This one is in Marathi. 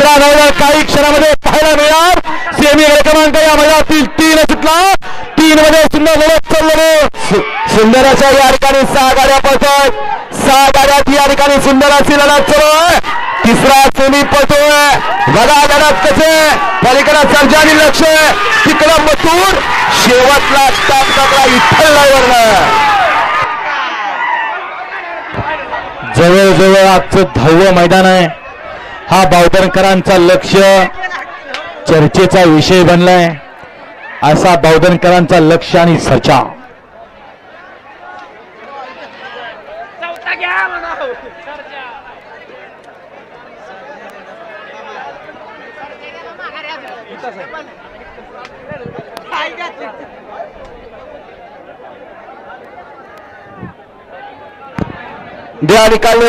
दुसरा नवरा काही क्षणामध्ये पाहायला मिळणार. सेमी क्रमांक या मैदानातील तीन सुटला. तीन मध्ये सुंदर लढत चाललो सुंदराच्या या ठिकाणी सहा गाड्या पळतात. सहा गाड्यात या ठिकाणी सुंदराची अशी लढत सुरू आहे. तिसरा सेमी पळतोय. बघा गडात कसे पलीकडे सर्जानी लक्ष तिकडं मथूर. शेवटला स्टाप टाकला विठ्ठल ड्रायव्हरनं. जवळजवळ आजचं दहावं मैदान आहे. हा बावधनकरांचा लक्ष चर्चेचा विषय बनलाय. असा बावधनकरांचा लक्ष आणि सचा. द्या निकाल